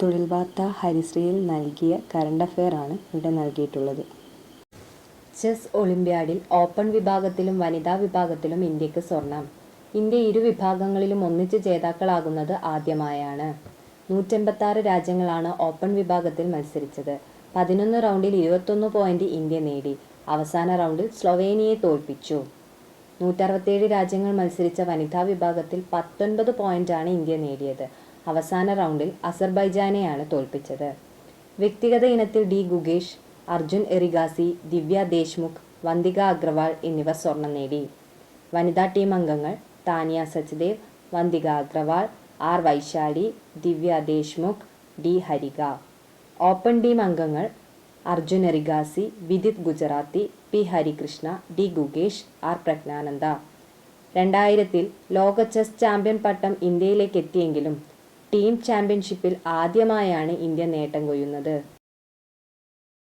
തൊഴിൽ വാർത്ത ഹരിശ്രീയിൽ നൽകിയ കറണ്ട് അഫെയർ ആണ് ഇവിടെ നൽകിയിട്ടുള്ളത്. ചെസ് ഒളിമ്പ്യാഡിൽ ഓപ്പൺ വിഭാഗത്തിലും വനിതാ വിഭാഗത്തിലും ഇന്ത്യയ്ക്ക് സ്വർണം. ഇന്ത്യ ഇരു വിഭാഗങ്ങളിലും ഒന്നിച്ച് ജേതാക്കളാകുന്നത് ആദ്യമായാണ്. നൂറ്റെൺപത്താറ് രാജ്യങ്ങളാണ് ഓപ്പൺ വിഭാഗത്തിൽ മത്സരിച്ചത്. പതിനൊന്ന് റൗണ്ടിൽ ഇരുപത്തൊന്ന് പോയിന്റ് ഇന്ത്യ നേടി. അവസാന റൗണ്ടിൽ സ്ലൊവേനിയയെ തോൽപ്പിച്ചു. നൂറ്ററുപത്തേഴ് രാജ്യങ്ങൾ മത്സരിച്ച വനിതാ വിഭാഗത്തിൽ പത്തൊൻപത് പോയിന്റാണ് ഇന്ത്യ നേടിയത്. അവസാന റൗണ്ടിൽ അസർബൈജാനെയാണ് തോൽപ്പിച്ചത്. വ്യക്തിഗത ഇനത്തിൽ ഡി ഗുഗേഷ് അർജുൻ എറിഗാസി ദിവ്യ ദേശ്മുഖ് വന്തിക അഗ്രവാൾ എന്നിവർ സ്വർണം നേടി. വനിതാ ടീം അംഗങ്ങൾ Tania Sachdev Vantika Agrawal R Vaishali Divya Deshmukh D Harika. Open team അംഗങ്ങൾ Arjun Erigaisi Vidit Gujrathi P Harikrishna D Gukesh R Praggnanandhaa. രണ്ടായിരത്തിൽ ലോക ചെസ് ചാമ്പ്യൻ പട്ടം ഇന്ത്യയിലേക്ക് എത്തിയെങ്കിലും ടീം ചാമ്പ്യൻഷിപ്പിൽ ആദ്യമായാണ് ഇന്ത്യ നേട്ടം കൊയ്യുന്നത്.